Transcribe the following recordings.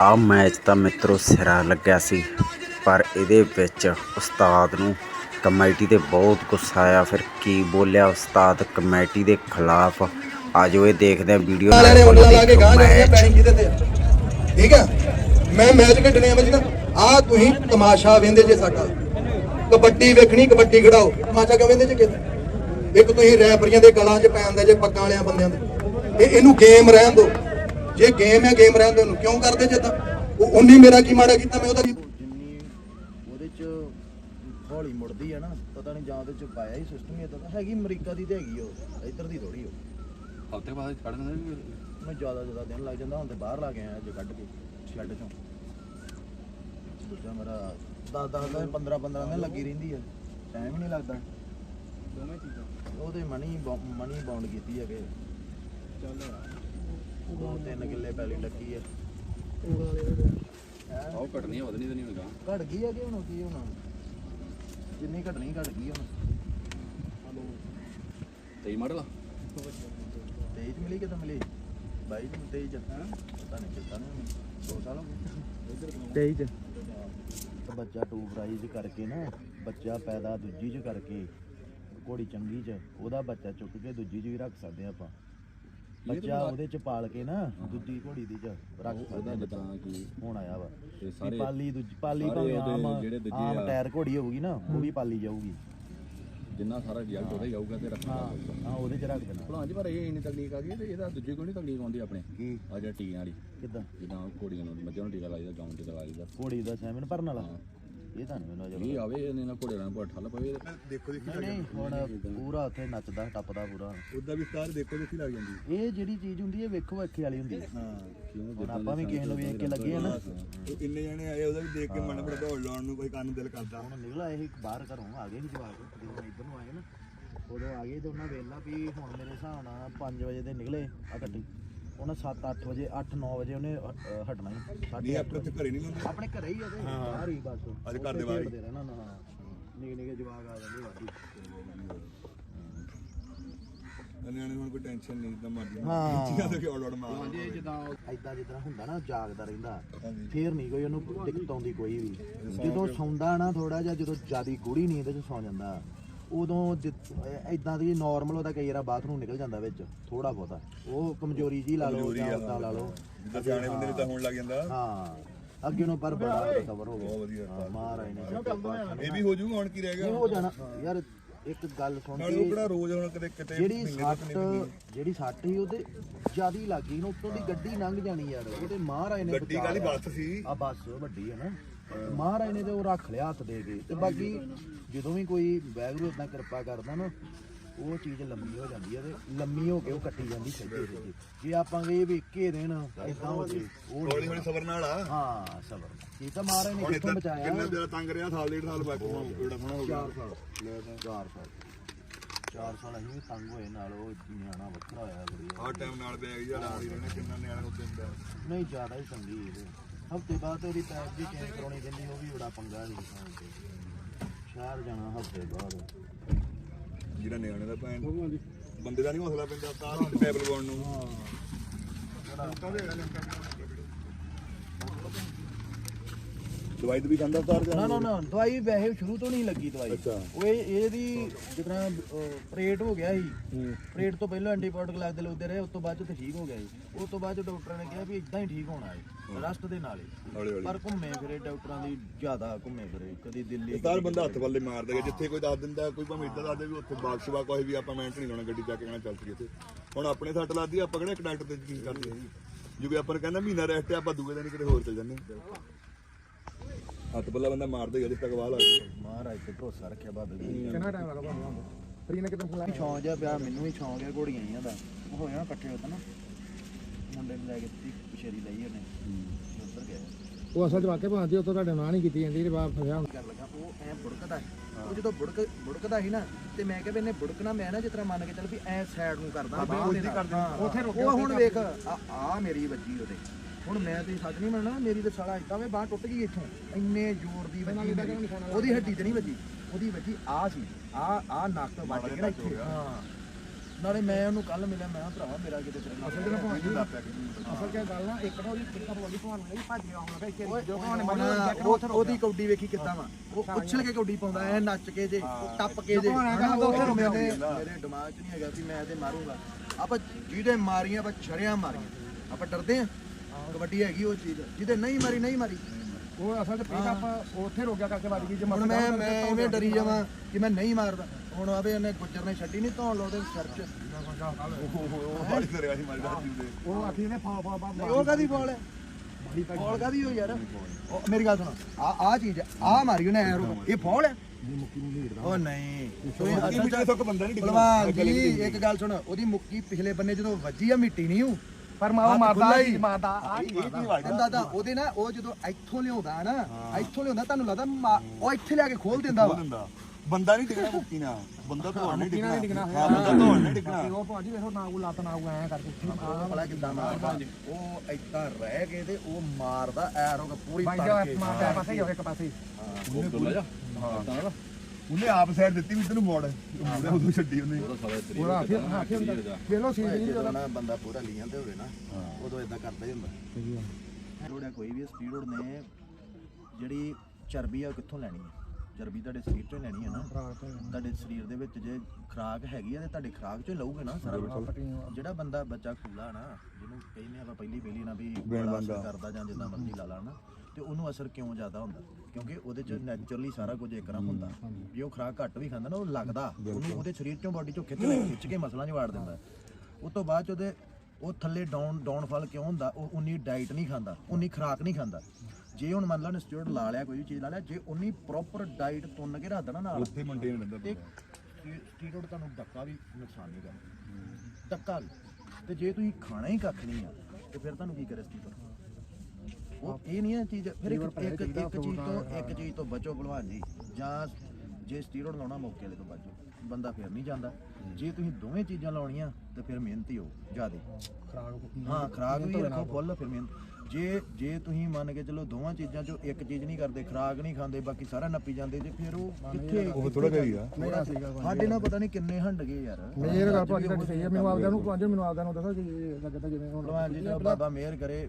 ਆ ਮੈਚ ਤਾਂ ਮਿੱਤਰੋ ਸਿਰਾ ਲੱਗਿਆ ਸੀ ਪਰ ਇਹਦੇ ਵਿੱਚ ਉਸਤਾਦ ਨੂੰ ਕਮੇਟੀ ਤੇ ਬਹੁਤ ਗੁੱਸਾ ਆਇਆ। ਫਿਰ ਕੀ ਬੋਲਿਆ ਉਸਤਾਦ ਕਮੇਟੀ ਦੇ ਖਿਲਾਫ? ਆਜੋ ਇਹ ਦੇਖਦੇ ਆ ਵੀਡੀਓ ਵਾਲਿਆਂ ਨੇ ਉਂਗਲਾਂ ਲਾ ਕੇ ਗਾਂ ਜਾਣੀ ਆ ਪੈਣੀ ਕਿਤੇ ਤੇ ਆ। ਠੀਕ ਆ? ਮੈਂ ਮੈਚ ਖੇਡਣੇ ਆ ਮੈਂ ਜਿਹੜਾ ਆ ਤੁਸੀਂ ਤਮਾਸ਼ਾ ਵੇਂਦੇ ਜੇ ਸਾਡਾ ਕਬੱਡੀ ਵੇਖਣੀ ਕਬੱਡੀ ਖੜਾਓ ਤਮਾਸ਼ਾ ਕਿਉਂ ਵੇਂਦੇ ਜੇ ਕਿਤੇ ਇੱਕ ਤੁਸੀਂ ਰੈਫਰੀਆਂ ਦੇ ਗਲਾਂ 'ਚ ਪੈਂਦੇ ਜੇ ਪੱਗਾਂ ਵਾਲਿਆਂ ਬੰਦਿਆਂ ਦੇ। ਇਹ ਇਹਨੂੰ ਗੇਮ ਰਹਿਣ ਦਿਓ। ਜੇ ਗੇਮ ਹੈ ਗੇਮ ਰਹਿਣ ਦਿਓ ਇਹਨੂੰ ਕਿਉਂ ਕਰਦੇ ਜਿੱਦਾਂ ਉਹ ਉਨੀ ਮੇਰਾ ਕੀ ਮਾੜਾ ਕੀਤਾ ਮੈਂ ਉਹਦਾ ਕੀ ਜਿੰਨੀ ਉਹਦੇ ਚ ਹੌਲੀ ਮੁੜਦੀ ਹੈ ਨਾ ਪਤਾ ਨਹੀਂ ਜਾਂ ਉਹਦੇ ਚ ਪਾਇਆ ਹੀ ਸਿਸਟਮ ਹੀ ਇਦਾਂ ਦਾ। ਹੈਗੀ ਅਮਰੀਕਾ ਦੀ ਤੇ ਹੈਗੀ ਉਹ ਇੱਧਰ ਦੀ ਥੋੜੀ ਉਹ। ਹਫ਼ਤੇ ਬਾਅਦ ਛੱਡ ਦਿੰਦੇ ਨੇ ਮੈਂ ਜ਼ਿਆਦਾ ਜ਼ਿਆਦਾ ਦਿਨ ਲੱਗ ਜਾਂਦਾ ਹੁਣ ਤੇ ਬਾਹਰ ਲਾ ਕੇ ਆਇਆ ਅੱਜ ਕੱਢ ਕੇ ਸ਼ੈੱਡ ਚੋਂ। ਦੂਜਾ ਮੇਰਾ 10 10 ਦਿਨ 15 15 ਦਿਨ ਲੱਗੀ ਰਹਿੰਦੀ ਹੈ ਟਾਈਮ ਨਹੀਂ ਲੱਗਦਾ। ਦੋਵੇਂ ਚੀਜ਼ਾਂ। ਉਹਦੇ ਮਨੀ ਮਨੀ ਬਾਉਂਡ ਕੀਤੀ ਹੈ ਕਿ। ਚੱਲ ਦੋ ਤਿੰਨ ਕਿੱਲੇ ਪੈਲੀ ਲੱਗੀ ਹੈ ਹੈਂ? ਉਹ ਘਟਣੀ ਆ ਵਧਣੀ ਤਾਂ ਨਹੀਂ ਹੋਗਾ ਘਟ ਗਈ ਹੈ ਕਿ ਹੁਣ ਕੀ ਹੁਣ? ਜਿੰਨੀ ਘਟਣੀ ਘਟ ਗਈ ਹੁਣ। ਤੇਈ ਮਾਡਲ ਤੇਜ ਮਿਲੀ ਕਿਦਾਂ ਮਿਲੀ? ਬਾਈ ਨੂੰ ਤੇਜ ਪਤਾ ਨਹੀਂ ਕਿਤਾ ਨਹੀਂ ਦੋ ਸਾਲ ਹੋ ਗਏ। ਤੇਜ ਬੱਚਾ ਟੂਬ ਰਾਈਜ਼ ਕਰਕੇ ਨਾ ਬੱਚਾ ਪੈਦਾ ਦੂਜੀ ਚ ਕਰਕੇ ਘੋੜੀ ਚੰਗੀ ਚ ਉਹਦਾ ਬੱਚਾ ਚੁੱਕ ਕੇ ਦੂਜੀ ਚ ਵੀ ਰੱਖ ਸਕਦੇ ਆਪਾਂ। ਬੱਚਾ ਉਹਦੇ ਚ ਪਾਲ ਕੇ ਨਾ ਦੂਜੀ ਘੋੜੀ ਦੀ ਚ ਰੱਖ ਸਕਦੇ ਜਿੱਦਾਂ ਕਿ ਹੁਣ ਆਇਆ ਵਾ। ਤੇ ਸਾਰੇ ਪਾਲੀ ਦੂਜੀ ਪਾਲੀ ਭਾਵੇਂ ਆਮ ਜਿਹੜੇ ਦੂਜੇ ਆਮ ਟਾਇਰ ਘੋੜੀ ਹੋਊਗੀ ਨਾ ਉਹ ਵੀ ਪਾਲੀ ਜਾਊਗੀ। ਜਿੰਨਾ ਸਾਰਾ ਰਿਜ਼ਲਟ ਉਹਦਾ ਹੀ ਆਊਗਾ ਤੇ ਰੱਖਣਾ ਹਾਂ। ਉਹਦੇ ਚ ਰੱਖ ਦੇਣਾ। ਭਲਾ ਜੀ ਪਰ ਇਹ ਇੰਨੀ ਤਕਲੀਫ ਆ ਗਈ ਤੇ ਇਹਦਾ ਦੂਜੀ ਕੋਈ ਨਹੀਂ ਆਉਂਦੀ ਆਪਣੇ। ਕੀ? ਆ ਜਿਹੜਾ ਟੀਆਂ ਵਾਲੀ। ਕਿਦਾਂ? ਜਿੱਦਾਂ ਘੋੜੀਆਂ ਨੂੰ ਮੱਝਾਂ ਨੂੰ ਟੀਕਾ ਲਾਈਦਾ ਗਾਉਂ ਟੀਕਾ ਲਾਈਦਾ ਘੋੜੀ ਦਾ ਸੈਮਨ ਭਰਨ ਵਾਲਾ? ਇਹ ਤਾਂ ਨਹੀਂ ਮੈਨੂੰ ਇਹ ਆਵੇ ਇਹਨੇ ਨਾਲ ਘੋੜੇ ਨਾਲ ਠੱਲ ਪਵੇ ਦੇਖੋ ਨਹੀਂ ਨਹੀਂ ਹੁਣ ਪੂਰਾ ਉੱਥੇ ਨੱਚਦਾ ਟੱਪਦਾ ਪੂਰਾ। ਉਹਦਾ ਵੀ ਸਟਾਰ ਦੇਖੋ ਦੇਖੀ ਲੱਗ ਜਾਂਦੀ। ਇਹ ਜਿਹੜੀ ਚੀਜ਼ ਹੁੰਦੀ ਹੈ ਵੇਖੋ ਵੇਖੇ ਵਾਲੀ ਹੁੰਦੀ ਹੈ। ਹੁਣ ਆਪਾਂ ਵੀ ਕਿਸੇ ਨੂੰ ਵੇਖ ਕੇ ਲੱਗੇ ਆ ਨਾ। ਇੰਨੇ ਜਣੇ ਆਏ ਉਹਦਾ ਵੀ ਦੇਖ ਕੇ ਮਨ ਬੜਾ ਦੌੜ ਲਾਉਣ ਨੂੰ ਕੋਈ ਕੰਨ ਦਿਲ ਕਰਦਾ। ਹੁਣ ਨਿਕਲ ਆਏ ਸੀ ਬਾਹਰ ਘਰੋਂ ਆ ਗਏ ਸੀ ਜਵਾਕ। ਜਦੋਂ ਇੱਧਰ ਨੂੰ ਆਏ ਨਾ ਉਦੋਂ ਆ ਗਏ ਤੇ ਉਹਨਾਂ ਵੇਲਾ ਵੀ ਹੁਣ ਮੇਰੇ ਹਿਸਾਬ ਨਾਲ 5 ਵਜੇ ਦੇ ਨਿਕਲੇ ਆ ਗੱਡੀ। ਉਹਨਾਂ 7-8 ਵਜੇ 8-9 ਵਜੇ ਉਹਨੇ ਅ, ਅ, ਹਟਣਾ ਹੀ। ਅੱਠ ਆਪਣੇ ਘਰੇ ਨਹੀਂ ਹੁੰਦੇ। ਆਪਣੇ ਘਰੇ ਹੀ ਉਹਦੇ ਬਾਹਰ ਹੀ ਬਸ। ਅੱਜ ਘਰ ਦੇ ਬਾਹਰ ਹੀ। ਖੇਡਦੇ ਰਹਿਣਾ ਨਾ ਹਾਂ। ਨਿੱਕੇ ਨਿੱਕੇ ਜਵਾਕ ਆ ਜਾਂਦੇ ਵਾਦੀ ਨਿਆਣੇ ਨੂੰ ਕੋਈ ਟੈਨਸ਼ਨ ਨਹੀਂ ਇਦਾਂ ਮਰਦੀ ਹਾਂ। ਚੀਜ਼ਾਂ ਤੇ ਔੜ ਔੜ ਮਾਰ ਐਦਾਂ ਜਿੱਦਾਂ ਹੁੰਦਾ ਨਾ ਜਾਗਦਾ ਰਹਿੰਦਾ। ਹਾਂਜੀ। ਫੇਰ ਨਹੀਂ ਕੋਈ ਉਹਨੂੰ ਦਿੱਕਤ ਆਉਂਦੀ ਕੋਈ ਵੀ। ਜਦੋਂ ਸੌਂਦਾ ਨਾ ਥੋੜਾ ਜਿਹਾ ਜਦੋਂ ਜਿਆਦੀ ਗੂੜੀ ਨੀਂਦ ਚ ਸੌਂ ਜਾਂਦਾ। ਉਦੋਂ ਐਦਾਂ ਦੀ ਨਾਰਮਲ ਉਹਦਾ ਕਈ ਵਾਰ ਬਾਥਰੂਮ ਨਿਕਲ ਜਾਂਦਾ ਵਿੱਚ ਥੋੜਾ ਬਹੁਤਾ। ਉਹ ਕਮਜ਼ੋਰੀ ਜੀ ਲਾ ਲਓ ਜਾਂ ਉਦਾਂ ਲਾ ਲਓ। ਜਿੱਦਾਂ ਸਿਆਣੇ ਬੰਦੇ ਨੂੰ ਤਾਂ ਹੋਣ ਲੱਗ ਜਾਂਦਾ। ਹਾਂ ਅੱਗੇ ਨੂੰ ਪਰ ਬੜਾ ਰਿਕਵਰ ਹੋ ਬਹੁਤ ਵਧੀਆ ਗਿਆ ਮਹਾਰਾਜ ਨੇ ਇਹ ਵੀ ਹੋ ਜਾਊਗਾ ਹੁਣ ਕੀ ਰਹਿ ਗਿਆ? ਹੋ ਜਾਣਾ। ਯਾਰ ਇੱਕ ਗੱਲ ਸੁਣ ਨਾਲ ਕੇ ਕਿਹੜਾ ਰੋਜ਼ ਹੁਣ ਕਦੇ ਕਿਤੇ ਜਿਹੜੀ ਸੱਟ ਜਿਹੜੀ ਸੱਟ ਸੀ ਉਹਦੇ ਜਿਆਦੀ ਲੱਗੀ ਨਾ ਉੱਤੋਂ ਦੀ ਗੱਡੀ ਲੰਘ ਜਾਣੀ ਯਾਰ। ਉਹਦੇ ਮਹਾਰਾਜ ਨੇ ਗੱਡੀ ਕਾਲੀ ਬੱਸ ਸੀ। ਆ ਬੱਸ ਵੱਡੀ ਹੈ ਨਾ। ਮਹਾਰਾਜ ਨੇ ਤੇ ਉਹ ਰੱਖ ਲਿਆ ਹੱਥ ਦੇ ਕੇ ਤੇ ਬਾਕੀ ਜਦੋਂ ਵੀ ਕੋਈ ਵੈਗਰੂ ਇਦਾਂ ਕਿਰਪਾ ਕਰਦਾ ਨਾ ਉਹ ਚੀਜ਼ ਲੰਮੀ ਹੋ ਜਾਂਦੀ ਹੈ ਤੇ ਲੰਮੀ ਹੋ ਕੇ ਉਹ ਕੱਟੀ ਜਾਂਦੀ ਸਿੱਧੇ ਸਿੱਧੇ। ਜੇ ਆਪਾਂ ਇਹ ਵੀ ਇੱਕੇ ਦਿਨ ਇਦਾਂ ਹੋ ਜੇ ਉਹ ਹੌਲੀ ਹੌਲੀ ਸਬਰ ਨਾਲ ਆ। ਹਾਂ ਸਬਰ। ਇਹ ਤਾਂ ਮਹਾਰਾਜ ਨੇ ਕਿੱਥੋਂ ਬਚਾਇਆ? ਕਿੰਨਾ ਦਿਨ ਤੰਗ ਰਿਹਾ ਸਾਲ ਡੇਢ ਸਾਲ ਬਾਅਦ ਬੜਾ ਸੋਹਣਾ ਹੋ ਗਿਆ 4 ਸਾਲ। 4 ਸਾਲ। 4 ਸਾਲ ਅਸੀਂ ਵੀ ਤੰਗ ਹੋਏ ਨਾਲ ਉਹ ਨਿਆਣਾ ਵੱਖਰਾ ਹੋਇਆ ਆਹ ਟਾਈਮ ਨਾਲ ਬੈਗ ਜਿਹਾ ਲਾ ਰਹੀ ਰਹਿਣਾ ਕਿੰਨਾ ਨਿਆਣਾ ਉੱਤੇ ਨਹੀਂ ਜ਼ਿਆਦਾ ਹੀ ਚੰਗੀ ਇਹਦੇ। ਹਫ਼ਤੇ ਬਾਅਦ ਉਹਦੀ ਪੈਪ ਦੀ ਚੇਂਜ ਕਰਾਉਣੀ ਪੈਂਦੀ ਉਹ ਵੀ ਬੜਾ ਪੰਗਾ ਸੀ ਸ਼ਹਿਰ ਜਾਣਾ ਹਫ਼ਤੇ ਬਾਅਦ। ਜਿਹੜਾ ਨਿਆਣੇ ਦਾ ਭੈਣ। ਬੰਦੇ ਦਾ ਨਹੀਂ ਹੌਸਲਾ ਪੈਂਦਾ ਤਾਂ ਪੈਪ ਲਵਾਉਣ ਨੂੰ। ਦਵਾਈ ਵੀ ਖਾਂਦਾ ਉਤਾਰ ਨਾ ਨਾ ਨਾ ਦਵਾਈ ਵੈਸੇ ਸ਼ੁਰੂ ਤੋਂ ਨਹੀਂ ਲੱਗੀ ਦਵਾਈ। ਅੱਛਾ। ਉਹ ਇਹ ਇਹਦੀ ਜਿਤਨਾ ਪ੍ਰੇਟ ਹੋ ਗਿਆ ਸੀ। ਪ੍ਰੇਟ ਤੋਂ ਪਹਿਲਾਂ ਐਂਟੀਬਾਇਓਟਿਕ ਲੱਗਦੇ ਲੱਗਦੇ ਰਹੇ ਉਸ ਤੋਂ ਬਾਅਦ ਚ ਤਾਂ ਠੀਕ ਹੋ ਗਿਆ ਸੀ। ਉਸ ਤੋਂ ਬਾਅਦ ਚ ਡਾਕਟਰ ਨੇ ਕਿਹਾ ਵੀ ਇਦਾਂ ਹੀ ਠੀਕ ਹੋਣਾ ਹੈ ਰਸਟ ਦੇ ਨਾਲ। ਹੀ ਹੌਲੀ ਹੌਲੀ। ਪਰ ਘੁੰਮੇ ਫਿਰੇ ਡਾਕਟਰਾਂ ਦੀ ਜ਼ਿਆਦਾ ਘੁੰਮੇ ਫਿਰੇ ਕਦੀ ਦਿੱਲੀ ਉਤਾਰ ਬੰਦਾ ਹੱਥ ਵੱਲੇ ਮਾਰਦਾ ਹੈ। ਜਿੱਥੇ ਕੋਈ ਦੱਸ ਦਿੰਦਾ ਕੋਈ ਭਾਵੇਂ ਇੱਦਾਂ ਦੱਸਦੇ ਵੀ ਉੱਥੇ ਬਾਕਸ਼ਵਾ ਕੋਈ ਵੀ ਆਪਾਂ ਮਿੰਟ ਨਹੀਂ ਲਾਉਣਾ ਗੱਡੀ ਚੱਕ ਕੇ ਕਹਿਣਾ ਚੱਲ ਪਈ ਇੱਥੇ। ਹੁਣ ਆਪਣੇ ਸੱਟ ਲੱਗਦੀ ਆ, ਆਪਾਂ ਕਿਹੜਾ ਇੱਕ ਡਾਕਟਰ ਤੇ ਯਕੀਨ ਕਰਦੇ ਆ ਜੀ। ਜਿਵੇਂ ਆਪਾਂ ਨੂੰ ਕਹਿੰਦਾ ਮਹੀਨਾ ਰੈਸਟ ਆ ਆਪਾਂ ਦੂਏ ਦਿਨ ਕਿਤੇ ਹੋਰ ਚੱਲ ਜਾਂਦੇ ਹਾਂ। ਹੱਥ ਬੱਲਾ ਬੰਦਾ ਮਾਰਦਾ ਹੀ ਆ, ਜਿਸ ਤੱਕ ਵਾਹ ਲੱਗਦੀ ਮਹਾਰਾਜ ਤੇ ਭਰੋਸਾ ਰੱਖਿਆ ਬਾਬੇ ਜੀ ਕਿੰਨਾ ਟਾਈਮ ਲੱਗਾ ਬਾਬਾ ਫਰੀ ਨੇ ਕਿਤੇ ਸ਼ੌਂਕ ਜਿਹਾ ਪਿਆ ਮੈਨੂੰ ਵੀ ਸ਼ੌਂਕ ਹੈ ਘੋੜੀਆਂ ਜੀਆਂ ਦਾ। ਹੋਇਆ ਨਾ ਇਕੱਠੇ ਉਦੋਂ ਨਾ। ਮੁੰਡੇ ਨੂੰ ਲੈ ਕੇ ਤੀ ਪਛੇਰੀ ਲਈ ਉਹਨੇ। ਉੱਧਰ ਗਿਆ ਉਹ ਅਸਲ ਚ ਵਾਕਿਆ ਭਾਂਦੀ ਉੱਥੋਂ ਤੁਹਾਡੇ ਨਾਂ ਨਹੀਂ ਕੀਤੀ ਜਾਂਦੀ ਜਵਾਬ ਫਸਿਆ ਹੁੰਦਾ। ਕਰ ਲਗਾ ਉਹ ਐ ਬੁੜਕਦਾ ਸੀ। ਉਹ ਜਦੋਂ ਬੁੜਕ ਬੁੜਕਦਾ ਸੀ ਨਾ ਤੇ ਮੈਂ ਕਿਹਾ ਵੀ ਇਹਨੇ ਬੁੜਕਣਾ ਮੈਂ ਨਾ ਜਿਸ ਤਰ੍ਹਾਂ ਮੰਨ ਕੇ ਚੱਲ ਵੀ ਐ ਸਾਈਡ ਨੂੰ ਕਰਦਾ। ਬਾਹਰ ਦੇ ਨਾਲ। ਉੱਥੇ ਉਹ ਹੁਣ ਵੇਖ ਆ ਆ ਮੇਰੀ ਵੱਜੀ ਉਹਦੇ। ਹੁਣ ਮੈਂ ਤੇ ਸੱਚ ਨਹੀਂ ਮੰਨਣਾ ਮੇਰੀ ਤੇ ਸਾਲਾ ਇਦਾਂ ਵੇ ਬਾਹ ਟੁੱਟ ਗਈ ਇੱਥੋਂ। ਇੰਨੇ ਜ਼ੋਰ ਦੀ ਵੱਜੀ ਮੇਰੀ। ਉਹਦੀ ਹੱਡੀ ਤੇ ਨਹੀਂ ਵੱਜੀ। ਉਹਦੀ ਵੱਜੀ ਆ ਸੀ। ਆ ਆ ਨੱਕ ਵੱਜ ਗਿਆ ਨਾ ਇੱਥੇ। ਹਾਂ ਨਾਲੇ ਮੈਂ ਉਹਨੂੰ ਕੱਲ ਮਿਲਿਆ ਮੈਂ ਕਿਹਾ ਭਰਾਵਾ ਮੇਰਾ ਕਿਤੇ ਤੇਰੇ ਨਾਲ ਅਸਲ 'ਚ ਨਾ ਭਾਵੇਂ ਜੀ- ਕਿ ਅਸਲ ਕੀ ਗੱਲ ਨਾ ਇੱਕ ਨਾ ਉਹਦੀ ਕਿੱਕਾ ਬੋਲੀ ਭਾਣ ਨਹੀਂ ਭੱਜ ਗਿਆ ਹੁਣ ਕਿ ਜੋ ਭਾਣ ਉਹ ਮਾਰਿਆ ਉਹਦੀ ਕੌਡੀ ਵੇਖੀ ਕਿੱਦਾਂ ਵਾ? ਉਹ ਉਛਲ ਕੇ ਕੌਡੀ ਪਾਉਂਦਾ ਐ ਨੱਚ ਕੇ ਜੇ ਟੱਪ ਕੇ ਜੇ ਉਹ ਮੇਰੇ ਮੇਰੇ ਦਿਮਾਗ 'ਚ ਨਹੀਂ ਹੈਗਾ ਸੀ ਮੈਂ ਤੇ ਮਾਰੂੰਗਾ। ਆਪਾਂ ਜਿਹਦੇ ਮਾਰੀਆਂ ਆਪਾਂ ਛੜਿਆਂ ਮਾਰੀਆਂ। ਆਪਾਂ ਡਰਦੇ ਆ। ਕਬੱਡੀ ਹੈਗੀ ਉਹ ਚੀਜ਼ ਜਿਹਦੇ ਨਹੀਂ ਮਾਰੀ ਨਹੀਂ ਮਾਰੀ। ਉਹ ਅਸਲ 'ਚ ਪਿਕਅਪ ਉੱਥੇ ਰੋਕਿਆ ਕਰਕੇ ਵੱਜ ਗਈ ਜੇ ਹੁਣ ਮੈਂ ਮੈਂ ਐਵੇਂ ਡਰੀ ਜਾਵਾਂ ਕਿ ਮੈਂ ਨਹੀਂ ਮਾਰਦਾ। ਹੁਣ ਆਵੇ ਉਹਨੇ ਗੁੱਜਰ ਨੇ ਛੱਡੀ ਨਹੀਂ ਧੌਣ ਲਾਉਂਦੇ ਸਿਰ 'ਚ। ਉਹ ਆਖੀ ਨੇ ਫਾ ਫਾ ਬਾ ਉਹ ਕਾਦੀ ਬੋਲ ਹੈ? ਬੋਲ ਕਾਦੀ ਹੋ ਯਾਰ? ਉਹ ਮੇਰੀ ਗੱਲ ਸੁਣ ਆ ਆ ਚੀਜ਼ ਆ ਮਾਰੀ ਉਹਨੇ ਐਰੋ ਇਹ ਫੌਲ ਹੈ? ਉਹ ਨਹੀਂ। ਅਸਲ ਚ ਤੱਕ ਬੰਦਾ ਨਹੀਂ ਜੀ ਇੱਕ ਗੱਲ ਸੁਣ ਉਹਦੀ ਮੁੱਕੀ ਪਿਛਲੇ ਬੰਨੇ ਜਦੋਂ ਵੱਜੀ ਆ ਮਿੱਟੀ ਨਹੀਂ ਹੂੰ ਪਰ ਮਾਂ ਮਾਰਦਾ ਹੀ ਮਾਰਦਾ ਆ ਤਾਂ ਉਹਦੇ ਨਾ ਉਹ ਜਦੋਂ ਇੱਥੋਂ ਲਿਆਉਂਦਾ ਨਾ ਇੱਥੋਂ ਲਿਆਉਂਦਾ ਤੁਹਾਨੂੰ ਲੱਗਦਾ ਉਹ ਇੱਥੇ ਲਿਆ ਕੇ ਖੋਲ ਦਿੰਦਾ ਵਾ ਬੰਦਾ ਨਹੀਂ ਟਿਕਣਾ ਮੁੱਕੀ ਨਾਲ ਬੰਦਾ ਧੋਣ ਨਹੀਂ ਟਿਕਣਾ। ਹਾਂ ਬੰਦਾ ਧੋਣ ਨਹੀਂ ਟਿਕਣਾ ਉਹ ਭਾਜੀ ਵੇਖੋ ਨਾ ਕੋ ਲੱਤ ਨਾ ਕੋ ਐ ਕਰਕੇ ਆਹ ਵਾਲਾ ਕਿੱਦਾਂ ਮਾਰਦਾ ਉਹ ਏਦਾਂ ਰਹਿ ਕੇ ਤੇ ਉਹ ਮਾਰਦਾ ਐਰੋ ਪੂਰੀ ਬਾਈ ਤੜ ਜਾ ਕੇ ਮਾਰਦਾ ਪਾਸੇ ਹੀ ਹੋਵੇ ਇੱਕ ਪਾਸੇ ਉਹਨੇ ਆਪ ਸਾਈਡ ਦਿੱਤੀ ਵੀ ਤੈਨੂੰ ਮੋੜ। ਉਹਨੇ ਉਦੋਂ ਛੱਡੀ ਉਹਨੇ। ਉਹਦਾ ਫਿਰ ਹਾਂ ਫਿਰ ਵੇਖ ਲੋ ਸੀ ਜੀ ਜਦੋਂ ਨਾ ਬੰਦਾ ਪੂਰਾ ਲੀਆਂ ਤੇ ਹੋਵੇ ਨਾ ਉਦੋਂ ਇਦਾਂ ਕਰਦਾ ਹੀ ਹੁੰਦਾ। ਰੋੜਿਆ ਕੋਈ ਵੀ ਸਪੀਡ ਰੋਡ ਨੇ ਜਿਹੜੀ ਚਰਬੀ ਆ ਕਿੱਥੋਂ ਲੈਣੀ ਹੈ ਚਰਬੀ ਤੁਹਾਡੇ ਸਰੀਰ ਚੋਂ ਹੀ ਲੈਣੀ ਹੈ ਨਾ ਤੁਹਾਡੇ ਸਰੀਰ ਦੇ ਵਿੱਚ ਜੇ ਖਰਾਕ ਹੈਗੀ ਆ ਤੇ ਤੁਹਾਡੀ ਖਰਾਕ ਚੋਂ ਲਊਗੇ ਨਾ ਸਾਰਾ ਕੁਝ ਜਿਹੜਾ ਬੰਦਾ ਬੱਚਾ ਖੁੱਲਾ ਨਾ ਜਿਹਨੂੰ ਕਹਿੰਦੇ ਆਪਾਂ ਪਹਿਲੀ ਪਹਿਲੀ ਨਾ ਵੀ ਕਰਦਾ ਜਾਂ ਜਿੱਦਾਂ ਮਰਜ਼ੀ ਲਾ ਲਾ ਨਾ। ਤੇ ਉਹਨੂੰ ਅਸਰ ਕਿਉਂ ਜ਼ਿਆਦਾ ਹੁੰਦਾ? ਕਿਉਂਕਿ ਉਹਦੇ ਚ ਨੈਚੁਰਲੀ ਸਾਰਾ ਕੁਝ ਇੱਕ ਤਰ੍ਹਾਂ ਹੁੰਦਾ। ਜੇ ਉਹ ਖਰਾਕ ਘੱਟ ਵੀ ਖਾਂਦਾ ਨਾ ਉਹ ਲੱਗਦਾ। ਉਹਨੂੰ ਉਹਦੇ ਸਰੀਰ ਚੋਂ ਬਾਡੀ ਚੋਂ ਖਿੱਚ ਲੈ ਖਿੱਚ ਕੇ ਮਸਲਾਂ 'ਚ ਵਾੜ ਦਿੰਦਾ। ਉਸ ਤੋਂ ਬਾਅਦ ਚ ਉਹਦੇ ਉਹ ਥੱਲੇ ਡਾਊਨ ਡਾਊਨਫਾਲ ਕਿਉਂ ਹੁੰਦਾ? ਉਹ ਉਨੀ ਡਾਈਟ ਨਹੀਂ ਖਾਂਦਾ ਉਨੀ ਖਰਾਕ ਨਹੀਂ ਖਾਂਦਾ। ਜੇ ਹੁਣ ਮੰਨ ਲਾ ਇੰਸਟੀਟਿਊਟ ਲਾ ਲਿਆ ਕੋਈ ਵੀ ਚੀਜ਼ ਲਾ ਲਿਆ ਜੇ ਉਨੀ ਪ੍ਰੋਪਰ ਡਾਈਟ ਤੁੰਨ ਕੇ ਰੱਖ ਦੇਣਾ ਨਾਲ ਉੱਥੇ ਮੇਨਟੇਨ ਰਹਿੰਦਾ ਤੇ ਸਟੀਰੋਇਡ ਤੁਹਾਨੂੰ ਡੱਕਾ ਵੀ ਨੁਕਸਾਨ ਨਹੀਂ ਕਰਦਾ। ਡੱਕਾ ਵੀ। ਤੇ ਜੇ ਤੁਸੀਂ ਖਾਣਾ ਹੀ ਕੱਖ ਨਹੀਂ ਆ ਤੇ ਫਿਰ ਤੁਹਾਨੂੰ ਕੀ ਕਰੇ ਸਟੀਰੋਇਡ? ਉਹ ਇਹ ਨਹੀਂ ਹੈ ਚੀਜ਼ ਫਿਰ ਇੱਕ ਇੱਕ ਇੱਕ ਚੀਜ਼ ਤੋਂ ਇੱਕ ਚੀਜ਼ ਤੋਂ ਬਚੋ ਭਲਵਾਨ ਜੀ। ਜਾਂ ਜੇ ਸਟੀਰੋਇਡ ਲਾਉਣਾ ਮੌਕੇ ਵਾਲੇ ਤੋਂ ਬਚੋ ਬੰਦਾ ਫਿਰ ਨਹੀਂ ਜਾਂਦਾ। ਜੇ ਤੁਸੀਂ ਦੋਵੇਂ ਚੀਜ਼ਾਂ ਲਾਉਣੀਆਂ ਤੇ ਫਿਰ ਮਿਹਨਤੀ ਹੋ ਜਿਆਦੇ। ਹਾਂ ਖਰਾਕ ਵੀ ਰੱਖੋ ਫੁੱਲ ਫਿਰ ਮਿਹਨਤ ਜੇ ਜੇ ਤੁਸੀਂ ਮੰਨ ਕੇ ਚਲੋ ਦੋਵਾਂ ਚੀਜ਼ਾਂ ਚੋਂ ਇੱਕ ਚੀਜ਼ ਨਹੀਂ ਕਰਦੇ ਖਰਾਕ ਨਹੀਂ ਖਾਂਦੇ ਬਾਕੀ ਸਾਰਾ ਨੱਪੀ ਜਾਂਦੇ ਜੇ ਫਿਰ ਉਹ ਕਿੱਥੇ ਉਹ ਥੋੜਾ ਕਰੀਗਾ ਸਾਡੇ ਨਾਲ ਪਤਾ ਨਹੀਂ ਕਿੰਨੇ ਹੰਡ ਗਏ ਯਾਰ। ਮੇਰੇ ਗੱਲ ਭਾਜੀ ਤੁਹਾਡੀ ਸਹੀ ਹੈ ਮੈਨੂੰ ਆਪਦਾ ਨੂੰ ਭਾਜੀ ਮੈਨੂੰ ਆਪਦਾ ਨੂੰ ਦੱਸੋ ਲੱਗਦਾ ਜਿਵੇਂ ਹੁਣ। ਜੀ ਬਾਬਾ ਮਿਹਰ ਕਰੇ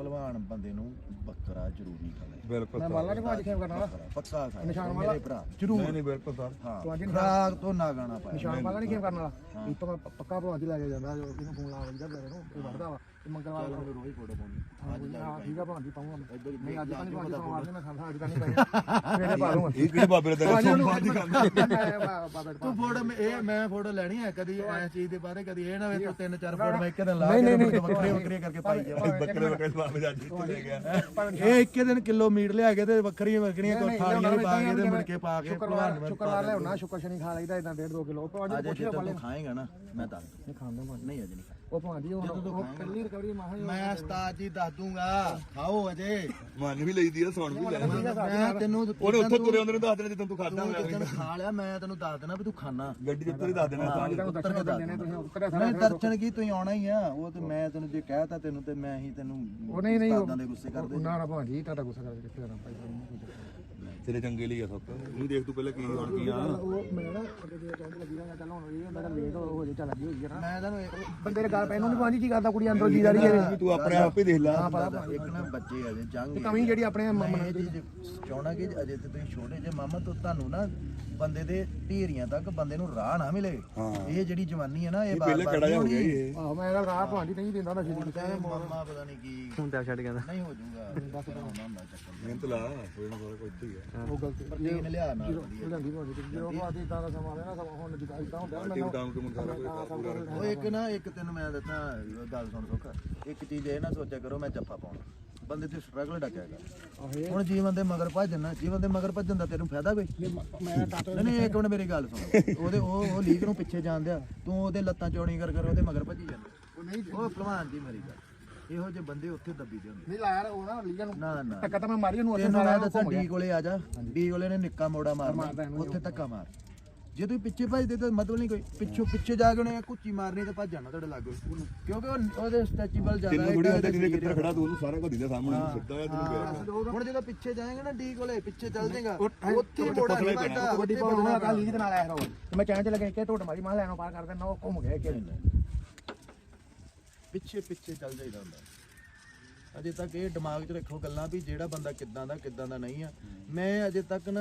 ਭਲਵਾਨ ਬੰਦੇ ਨੂੰ ਬੱਕਰਾ ਜ਼ਰੂਰੀ ਖਾਣਾ ਬਿਲਕੁਲ ਮੈਂ ਮੰਨ ਲਾ ਕਿ ਭਾਜੀ ਖੇਮ ਕਰਨ ਵਾਲਾ ਪੱਕਾ ਨਿਸ਼ਾਨ ਮੇਰੇ ਵਾਲਾ? ਭਰਾ। ਨਹੀਂ ਜ਼ਰੂਰ। ਨਹੀਂ ਬਿਲਕੁਲ ਸਰ। ਹਾਂ ਤੁਹਾਡੀ ਖਰਾਕ ਤੋਂ ਨਾ ਗਾਣਾ ਪਾਇਆ। ਨਿਸ਼ਾਨ ਵਾਲਾ ਨਹੀਂ ਖੇਮ ਕਰਨ ਵਾਲਾ? ਇਹ ਤਾਂ ਪੱਕਾ ਭਾਜੀ ਲੈ ਕੇ ਜਾਂਦਾ ਜੋ ਇਹਨੂੰ ਫੋਨ ਲਾ ਵਜਦਾ ਮੇਰੇ ਨੂੰ ਇਹ ਵੜਦਾ ਵਾ। ਤੇ ਮੰਗਲਵਾਰ ਨੂੰ। ਰੋਜ਼ ਫੋਟੋ ਪਾਉਣੀ। ਹਾਂ ਕੋਈ ਨਾ, ਠੀਕ ਆ ਭਾਜੀ ਪਾਉਂਗਾ ਨਹੀਂ ਅੱਜ ਤਾਂ ਨਹੀਂ ਭਾਜੀ ਸੋਮਵਾਰ ਨੂੰ ਮੈਂ ਖਾਂਦਾ ਅੱਜ ਤਾਂ ਨਹੀਂ ਪਾਇਆ। ਸਵੇਰੇ ਪਾ ਲੂੰਗਾ ਇਹ ਕਿਹੜੇ ਬਾਬੇ ਦਾ ਭਾਜੀ ਨੂੰ ਸੋਮਵਾਰ ਦੀ ਗੱਲ ਬਾਬਾ ਤੂੰ ਫੋਟੋ ਮੈਂ- ਇਹ ਮੈਂ ਫੋਟੋ ਲੈਣੀ ਹੈ ਕਦੀ ਇਸ ਚੀਜ਼ ਦੇ ਬਾਰੇ ਕਦੀ ਇਹ ਨਾ ਵੇ ਤੂੰ ਤਿੰਨ ਚਾਰ ਫੋਟੋ ਮੈਂ ਇੱਕ ਦਿਨ ਲਾ ਨਹੀਂ, ਕੇ ਨਹੀਂ, ਮੁੜ ਕੇ ਵੱਖਰੀਆਂ ਵੱਖਰੀਆਂ ਕਰਕੇ ਪਾਈ ਜਾ ਬੱਕਰੇ ਬੱਕਰੇ ਬਾਬੇ ਦਾ ਜਿੱਥੇ ਲੈ ਗਿਆ। ਇਹ ਇੱਕੇ ਦਿਨ ਕਿਲੋ ਮੀਟ ਲਿਆ ਕੇ ਤੇ ਵੱਖਰੀਆਂ ਵੱਖਰੀਆਂ ਕੋ ਥਾਲੀਆਂ ਵਿੱਚ ਪਾ ਕੇ ਤੇ ਮੁੜ ਕੇ ਪਾ ਕੇ ਭਲਵਾਨ ਨੂੰ ਸ਼ੁੱਕਰਵਾਰ ਲੈ ਹੁਣਾ ਸ਼ੁੱਕਰ ਸ਼ਨੀ ਖਾ ਲਈਦਾ ਇਦਾਂ 1.5 2 ਕਿਲੋ। ਅੱਜ ਤੂੰ ਖਾਏਗਾ ਨਾ ਮੈਂ ਦੱਸ ਨਹੀਂ ਖਾਂਦੇ ਨਹੀਂ ਅੱਜ ਨਹੀਂ। ਉਹ ਭਾਜੀ ਹੁਣ ਉਹ ਪਹਿਲੀ ਰਿਕਵਰੀ ਮਾਹ ਮੈਂ ਉਸਤਾਦ ਜੀ ਦੱਸ ਦੂੰਗਾ ਖਾਓ ਅਜੇ। ਮਨ ਵੀ ਲਈਦੀ ਆ ਸੌਣ ਵੀ ਲੈ ਮੈਂ ਤੈਨੂੰ ਉਹਨੇ ਉੱਥੇ ਤੁਰੇ ਹੁੰਦੇ ਨੇ ਦੱਸ ਦੇਣਾ ਜਦੋਂ ਤੂੰ ਖਾਦਾ ਤੂੰ ਜਿੱਦਣ ਖਾ ਲਿਆ ਮੈਂ ਤੈਨੂੰ ਦੱਸ ਦੇਣਾ ਵੀ ਤੂੰ ਖਾਣਾ ਗੱਡੀ ਦੇ ਉੱਤੇ ਹੀ ਦੱਸ ਦੇਣਾ ਤੁਹਾਨੂੰ ਉੱਤਰ ਦਰਸ਼ਨ ਕੇ ਦੱਸ ਦੇਣੇ ਤੁਸੀਂ ਦੇਣਾ ਉੱਤਰਿਆ ਮੈਂ ਸਾਰਾ ਦਰਸ਼ਨ ਕੀ ਤੂੰ ਆਉਣਾ ਹੀ ਆ। ਉਹ ਤੇ ਮੈਂ ਤੈਨੂੰ ਜੇ ਕਹਿਤਾ ਤੈਨੂੰ ਤੇ ਮੈਂ ਹੀ ਤੈਨੂੰ ਉਹ ਨਹੀਂ ਨਹੀਂ ਉਸਤਾਦਾਂ ਦੇ ਗੁੱਸੇ ਕਰਦੇ। ਨਾ ਨਾ ਭਾਜੀ ਤੁਹਾਡਾ ਗੁੱਸਾ ਕਰਕੇ ਕਿੱਥੇ ਜਾਣਾ ਭਾਈ ਤੇਰੇ ਚੰਗੇ ਲਈ ਆ ਸਭ ਉਹਨੂੰ ਦੇਖ ਤੂੰ ਪਹਿਲਾਂ ਕੀ ਹੋਣ ਕੀ ਆ। ਉਹ ਮੈਂ ਨਾ ਅੱਗੇ ਜੇ ਕਹਿੰਦੇ ਲੱਗੀ ਰਿਹਾ ਚੱਲ ਹੁਣ ਇਹ ਹੁੰਦਾ ਲੇਟ ਹੋ ਜੇ ਚੱਲ ਲੱਗੀ ਹੋਈ ਨਾ। ਮੈਂ ਤੈਨੂੰ ਬੰਦੇ ਦੇ ਗੱਲ ਪੈ ਇਹਨੂੰ ਨੀ ਭਾਜੀ ਕੀ ਕਰਦਾ ਕੁੜੀ ਅੰਦਰੋਂ ਜੀ ਜਾ ਰਹੀ ਹੈ ਤੂੰ ਆਪਣੇ ਆਪ ਹੀ ਦੇਖ ਲੈ। ਇੱਕ ਨਾ ਬੱਚੇ ਅਜੇ ਜੰਗ ਤੇ ਕਮੀ ਜਿਹੜੀ ਆਪਣੇ ਮੈਂ ਇਹ ਚੀਜ਼ ਚਾਹਣਾ ਕਿ ਅਜੇ ਤੇ ਤੁਸੀਂ ਛੋਟੇ ਜੇ ਮਾਮਾ ਤੋਂ ਤੁਹਾਨੂੰ ਨਾ ਬੰਦੇ ਦੇ ਢੇਰੀਆਂ ਤੱਕ ਬੰਦੇ ਨੂੰ ਰਾਹ ਨਾ ਮਿਲੇ। ਇਹ ਜਿਹੜੀ ਜਵਾਨੀ ਹੈ ਨਾ ਇਹ ਨਹੀਂ ਹੋਣੀ। ਇਹ। ਆਹੋ ਮੈਂ ਰਾਹ ਭਾਜੀ ਨਹੀਂ ਦਿੰਦਾ ਨਾ ਸ਼ਰੀਰ ਤੇ ਮਾਮਾ ਪਤਾ ਨਹੀਂ ਕੀ ਹੁੰਦਾ ਛੱਡ ਕਹਿੰਦਾ ਨਹੀਂ ਹੋ ਜਾਊਗਾ। ਬਸ ਹੁੰਦਾ ਹੁੰਦਾ ਚੱਕਰ ਮਿਹਨਤ ਲਾ ਕੋਈ ਨਾ ਕੋਈ ਕੁਝ ਹੀ ਉਹ ਗਲਤੀ ਪ੍ਰਤੀਨ ਲਿਆ ਨਾਲ ਵਧੀਆ। ਲੈਂਦੀ ਭਾਜੀ ਤੇ ਜਦੋਂ ਭਾਜੀ ਇਦਾਂ ਦਾ ਸਮਾਂ ਲੈਣਾ ਸਮਾਂ ਹੁਣ ਜਿੱਦਾਂ ਇਦਾਂ ਹੁੰਦਾ ਟੀਮ ਡਾਊਨ ਤੋਂ ਸਾਰਾ ਕੋਈ ਪੂਰਾ ਉਹ ਇੱਕ ਨਾ ਇੱਕ ਤੈਨੂੰ ਮੈਂ ਦੱਸਾਂ ਗੱਲ ਸੁਣ ਸੁੱਖ। ਇੱਕ ਚੀਜ਼ ਇਹ ਨਾ ਸੋਚਿਆ ਕਰੋ ਮੈਂ ਜੱਫਾ ਪਾਉਣਾ। ਬੰਦੇ ਤੇ ਸਟਰਗਲ ਕਰ ਹੁਣ ਜੀਵਨ ਦੇ ਮਗਰ ਭੱਜਣਾ ਜੀਵਨ ਦੇ ਮਗਰ ਭੱਜਣ ਦਾ ਤੈਨੂੰ ਫਾਇਦਾ ਕੋਈ? ਨਹੀਂ ਨਹੀਂ ਇੱਕ ਮਿੰਟ ਮੇਰੀ ਗੱਲ ਸੁਣ। ਉਹਦੇ ਉਹ ਉਹ ਲੀਗ ਨੂੰ ਪਿੱਛੇ ਜਾਣ ਦਿਆ। ਤੂੰ ਉਹਦੇ ਲੱਤਾਂ ਚੌੜੀ ਕਰ ਕਰ ਉਹਦੇ ਮਗਰ ਭੱਜੀ ਜਾਂਦਾ। ਉਹ ਨਹੀਂ ਉਹ ਦੀ ਮੇਰੀ ਗੱਲ। ਇਹੋ ਜਿਹੇ ਬੰਦੇ ਉੱਥੇ ਦੱਬੀ ਦੇ ਹੁੰਦੇ। ਨਹੀਂ ਲਾਇਆ ਉਹ ਨਾ ਲੀਗਾ ਨੂੰ ਨਾ ਨਾ। ਟੱਕਾ ਤਾਂ ਮੈਂ ਮਾਰੀ ਉਹਨੂੰ ਉੱਥੇ ਸਾਰਾ ਡੀ ਕੋਲੇ ਆ ਜਾ। ਡੀ ਕੋਲੇ ਨੇ ਨਿੱਕਾ ਮੋੜਾ ਮਾਰਨਾ। ਉੱਥੇ ਧੱਕਾ ਮਾਰ। ਜੇ ਤੁਸੀਂ ਪਿੱਛੇ ਭੱਜਦੇ ਤਾਂ ਮਤਲਬ ਨਹੀਂ ਕੋਈ ਪਿੱਛੋਂ ਪਿੱਛੇ ਜਾ ਕੇ ਉਹਨੇ ਕੁੱਚੀ ਮਾਰਨੀ ਤੇ ਭੱਜ ਜਾਣਾ ਤੁਹਾਡੇ ਲਾਗੋ। ਕਿਉਂਕਿ ਉਹ ਉਹਦੇ ਸਟੈਚੀਬਲ ਜ਼ਿਆਦਾ ਤੈਨੂੰ ਹੈ ਥੋੜੀ ਕਿਵੇਂ ਸਰੀਰ ਕਿੱਥੇ ਹੈ। ਖੜਾ ਤੂੰ ਉਹਨੂੰ ਸਾਰਾ ਕੁਝ ਦਿੰਦਾ ਸਾਹਮਣੇ ਉਹਨੂੰ ਸਿੱਧਾ ਹੈ ਤੈਨੂੰ ਪਿਆ ਹੁਣ ਜਦੋਂ ਪਿੱਛੇ ਜਾਏਗਾ ਨਾ ਡੀ ਕੋਲੇ ਪਿੱਛੇ ਚੱਲ ਜਾਏਗਾ ਉੱਥੇ ਹੀ ਮੋੜਾ ਨਹੀਂ ਵੱਡਾ ਕਬੱਡੀ ਪਾਉਣ ਲੀਗ ਦੇ ਨਾਲ ਆਇਆ ਰੋ ਮੈਂ ਕਹਿਣ ਚ ਲੱਗਾ ਕਿ ਟੋਟ ਮਾਰੀ ਮਾਂ ਲੈਣੋਂ ਪਾਰ ਕਰ ਦੇਣਾ ਉਹ ਘੁੰਮ ਗਿਆ ਕਿ ਪਿੱਛੇ ਪਿੱਛੇ ਚੱਲ ਜਾਈਦਾ ਹੁੰਦਾ। ਅਜੇ ਤੱਕ ਇਹ ਦਿਮਾਗ 'ਚ ਰੱਖੋ ਗੱਲਾਂ ਵੀ ਜਿਹੜਾ ਬੰਦਾ ਕਿੱਦਾਂ ਦਾ ਕਿੱਦਾਂ ਦਾ ਨਹੀਂ ਆ। ਮੈਂ ਅਜੇ ਤੱਕ ਨਾ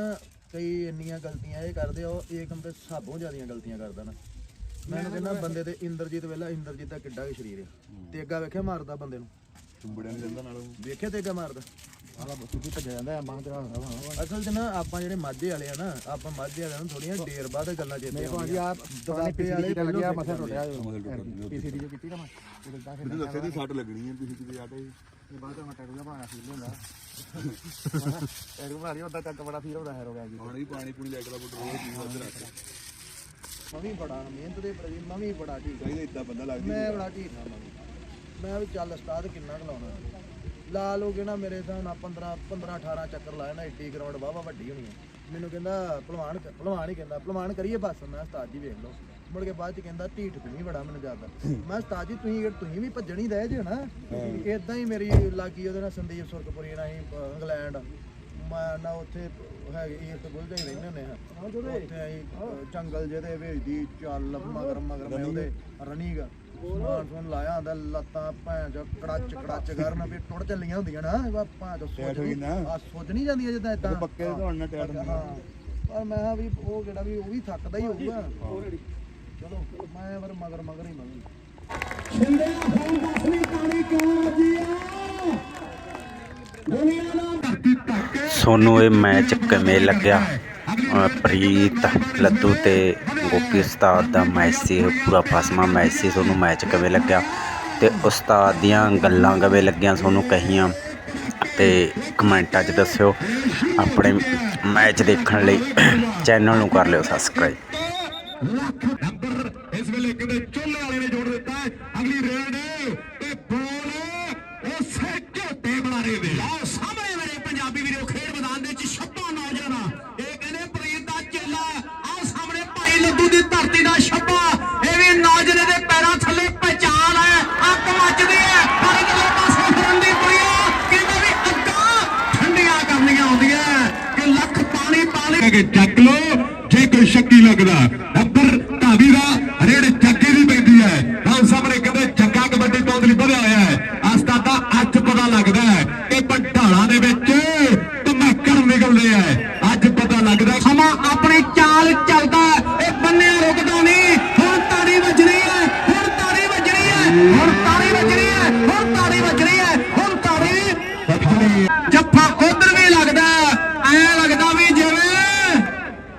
ਕਈ ਇੰਨੀਆਂ ਗਲਤੀਆਂ ਇਹ ਕਰਦੇ ਆ ਉਹ ਏਕਮ ਤੇ ਸਭੋਂ ਜ਼ਿਆਦੀਆਂ ਗਲਤੀਆਂ ਕਰਦਾ ਨਾ। ਮੈਨੂੰ ਕਹਿੰਦਾ ਬੰਦੇ ਤੇ ਇੰਦਰਜੀਤ ਵੇਲਾ ਇੰਦਰਜੀਤ ਦਾ ਕਿੱਡਾ ਕੁ ਸਰੀਰ ਆ। ਤੇਗਾ ਵੇਖਿਆ ਮਾਰਦਾ ਬੰਦੇ ਨੂੰ? ਚੁੰਬੜਿਆ ਨਹੀਂ ਜਾਂਦਾ ਨਾਲ। ਉਹ ਵੇਖਿਆ ਤੇਗਾ ਮਾਰਦਾ? ਆਲਾ ਸੁੱਕੀ ਭੱਜ ਜਾਂਦਾ ਆ ਮਾਂ ਤੇਰਾ ਹੁੰਦਾ ਵਾ ਅਸਲ 'ਚ ਨਾ ਆਪਾਂ ਜਿਹੜੇ ਮਾਝੇ ਵਾਲੇ ਆ ਨਾ ਆਪਾਂ ਮਾਝੇ ਵਾਲਿਆਂ ਨੂੰ ਥੋੜੀਆਂ ਦੇਰ ਬਾਅਦ ਗੱਲਾਂ ਚੇਤੇ ਆਉਂਦੀਆਂ। ਆ ਦੁਕਾਨੇ ਪੀਸੀਡੀ ਤੇ ਲੱਗਿਆ ਮਸਾ ਟੁੱਟਿਆ। ਪੀਸੀਡੀ ਜੋ ਕੀਤੀ ਨਾ ਮੈਂ। ਉਹ ਦਿਲਦਾ ਫਿਰ ਮੈਨੂੰ ਦੱਸਿਆ ਦੀ ਸੱਟ ਲੱਗਣੀ ਹੈ ਤੁਸੀਂ ਕਿਤੇ ਆਟੇ ਇਹ ਬਾਅਦ ਮੈਂ ਦਾ ਬਣਾ ਫੀਲ ਹੁੰਦਾ ਟੈਟੂ ਬਣਾ ਲਈ ਉਹਦਾ ਚੱਕ ਬੜਾ ਫੀਲ ਹੁੰਦਾ ਹੈ ਰੋ ਗਿਆ ਜੀ। ਹੁਣ ਵੀ ਪਾਣੀ ਪੂਣੀ ਲੈ ਕੇ ਲਾ ਬੁੱਟ ਰੋਜ਼ ਪੀਣਾ ਉੱਧਰ ਰੱਖ ਮੈਂ ਵੀ ਬੜਾ ਮਿਹਨਤ ਦੇ ਪ੍ਰਤੀ ਮੈਂ ਵੀ ਬੜਾ ਠੀਕ ਚਾਹੀਦਾ ਇਦਾਂ ਬੰਦਾ ਲੱਗਦੀ ਮੈਂ ਬੜਾ ਠੀਕ ਹਾਂ ਮੈਂ ਵੀ। ਮੈਂ ਵੀ ਚੱਲ ਉਸਤਾਦ ਕਿੰਨਾ ਕੁ ਲਾਉਣਾ ਲਾ ਲੋਗੇ ਨਾ ਮੇਰੇ ਤਾਂ ਨਾ 15 15 18 ਚੱਕਰ ਲਾਇਆ ਨਾ ਏਡੀ ਗਰਾਊਂਡ ਵਾਵਾ ਵੱਡੀ ਹੋਣੀ ਹੈ। ਮੈਨੂੰ ਕਹਿੰਦਾ ਭਲਵਾਨ ਭਲਵਾਨ ਹੀ ਕਹਿੰਦਾ ਭਲਵਾਨ ਕਰੀਏ ਬਸ। ਮੈਂ ਉਸਤਾਦ ਜੀ ਵੇਖ ਲਓ। ਮੁੜ ਕੇ ਬਾਅਦ ਚ ਕਹਿੰਦਾ ਢੀਠ ਤੁਸੀਂ ਬੜਾ ਮੈਨੂੰ ਜ਼ਿਆਦਾ ਮੈਂ ਉਸਤਾਦ ਜੀ ਤੁਸੀਂ ਤੁਸੀਂ ਵੀ ਭੱਜਣ ਹੀ ਰਹਿ ਜਿਓ ਨਾ ਇਦਾਂ ਹੀ ਮੇਰੀ ਲਾਗੀ ਉਹਦੇ ਨਾਲ ਸੰਦੀਪ ਸੁਰਕਪੁਰੀ ਨਾਲ ਹੀ ਇੰਗਲੈਂਡ ਮੈਂ ਨਾ ਉੱਥੇ ਹੈਗੇ ਈਰਤ ਬੁੱਝਦੇ ਹੀ ਰਹਿੰਦੇ ਹੁੰਦੇ ਹਾਂ ਉੱਥੇ ਅਹ, ਜੰਗਲ ਜਿਹਦੇ ਵਿੱਚ ਦੀ ਚੱਲ ਮਗਰ ਮਗਰ ਮੈਂ ਉਹਦੇ ਰਨਿੰਗ ਸੁਣ ਲਾਇਆ ਹੁੰਦਾ ਲੱਤਾਂ ਭੈਣ ਚ ਕੜਾਚ ਕੜਾਚ ਕਰਨ ਵੀ ਟੁੱਟ ਚੱਲੀਆਂ ਹੁੰਦੀਆਂ ਨਾ ਵਾ ਭੈਣ ਚ ਸੋਚ ਨਾ। ਆ ਸੋਚ ਨਹੀਂ ਜਾਂਦੀਆਂ ਜਿੱਦਾਂ ਇਦਾਂ ਪੱਕੇ ਧੌਣ ਨਾਲ ਟੈਟ ਹੁੰਦੀਆਂ। ਹਾਂ ਪਰ ਮੈਂ ਕਿਹਾ ਵੀ ਉਹ ਕਿਹੜਾ ਵੀ ਉਹ ਵੀ ਥੱਕਦਾ ਹੀ ਹੋਊਗਾ। ਚਲੋ ਮੈਂ ਫਿਰ ਮਗਰ ਮਗਰ ਹੀ ਮੰਗੀ ਸੋਨੂੰ ਇਹ ਮੈਚ ਕਿਵੇਂ ਲੱਗਿਆ? ਪ੍ਰੀਤ ਲੱਦੂ ਤੇ ਗੋਪੀ ਉਸਤਾਦ ਦਾ ਮੈਚ ਸੀ ਪੂਰਾ ਫਸਮਾ ਮੈਚ ਸੀ ਤੁਹਾਨੂੰ ਮੈਚ ਕਿਵੇਂ ਲੱਗਿਆ? ਤੇ ਉਸਤਾਦ ਦੀਆਂ ਗੱਲਾਂ ਕਿਵੇਂ ਲੱਗੀਆਂ ਤੁਹਾਨੂੰ ਕਹੀਆਂ? ਤੇ ਕਮੈਂਟਾਂ 'ਚ ਦੱਸਿਓ ਆਪਣੇ ਮੈਚ ਦੇਖਣ ਲਈ ਚੈਨਲ ਨੂੰ ਕਰ ਲਿਓ ਸਬਸਕ੍ਰਾਈਬ ਇਸ ਵੇਲੇ ਕਹਿੰਦੇ ਚੋਲੇ ਵਾਲੇ ਨੇ ਜੋੜ ਦਿੱਤਾ। ਅਗਲੀ ਰੇਡ ਤੇ ਬੋਲ ਉਸੇ ਝੋਟੇ ਬੁਲਾਰੇ ਦੇ। ਆਓ ਸਾਹਮਣੇ ਮੇਰੇ ਪੰਜਾਬੀ ਵੀਰੋ ਖੇਡ ਮੈਦਾਨ ਦੇ ਵਿੱਚ ਛੱਪਾ ਨੌਜਵਾਨਾਂ। ਇਹ ਕਹਿੰਦੇ ਪ੍ਰੀਤ ਦਾ ਚੇਲਾ ਆਓ ਸਾਹਮਣੇ ਭਾਈ ਲੱਡੂ ਦੀ ਧਰਤੀ ਦਾ ਛੱਪਾ। ਇਹ ਵੀ ਨੌਜਵਾਨ ਦੇ ਪੈਰਾਂ ਥੱਲੇ ਪਹਿਚਾਨ ਹੈ। ਅੱਗ ਮੱਚਦੀ ਹੈ। ਪਾਸੇ ਫਿਰਨ ਦੀ ਕਹਿੰਦੇ ਵੀ ਅੱਗਾਂ ਠੰਡੀਆਂ ਕਰਨੀਆਂ ਆਉਂਦੀਆਂ ਕਿ ਲੱਖ ਪਾਣੀ ਪਾਣੀ ਕਿ ਚੱਕ ਲੋ ਜੇ ਕੋਈ ਸ਼ੱਕੀ ਲੱਗਦਾ ਨੰਬਰ ਢਾਬੀ ਦਾ ਰੇਡ ਜੱਗੇ ਦੀ ਪੈਂਦੀ ਹੈ ਨਾਲ ਸਾਹਮਣੇ ਕਹਿੰਦੇ ਜੱਗਾ ਕਬੱਡੀ ਤੋਂ ਲਈ ਵਧਿਆ ਹੋਇਆ ਹੈ ਅਸਤਾ ਦਾ ਅੱਜ ਪਤਾ ਲੱਗਦਾ ਹੈ ਕਿ ਪੰਢਾਲਾਂ ਦੇ ਵਿੱਚ ਧਮਾਕੜ ਨਿਕਲਦੇ ਆ ਅੱਜ ਪਤਾ ਲੱਗਦਾ ਸਮਾਂ ਆਪਣੀ ਚਾਲ ਚੱਲਦਾ ਹੈ, ਇਹ ਬੰਨਿਆ ਰੁਕਦਾ ਨਹੀਂ ਹੁਣ ਤਾੜੀ ਵੱਜਣੀ ਹੈ ਹੁਣ ਤਾੜੀ ਵੱਜਣੀ ਹੈ ਹੁਣ ਤਾੜੀ ਵੱਜਣੀ ਹੈ ਹੁਣ ਤਾੜੀ ਵੱਜਣੀ ਹੈ ਹੁਣ ਤਾੜੀ ਵੱਜਣੀ ਜੱਫਾ ਉਧਰ ਵੀ ਲੱਗਦਾ ਐ ਲੱਗਦਾ ਵੀ ਜਿਵੇਂ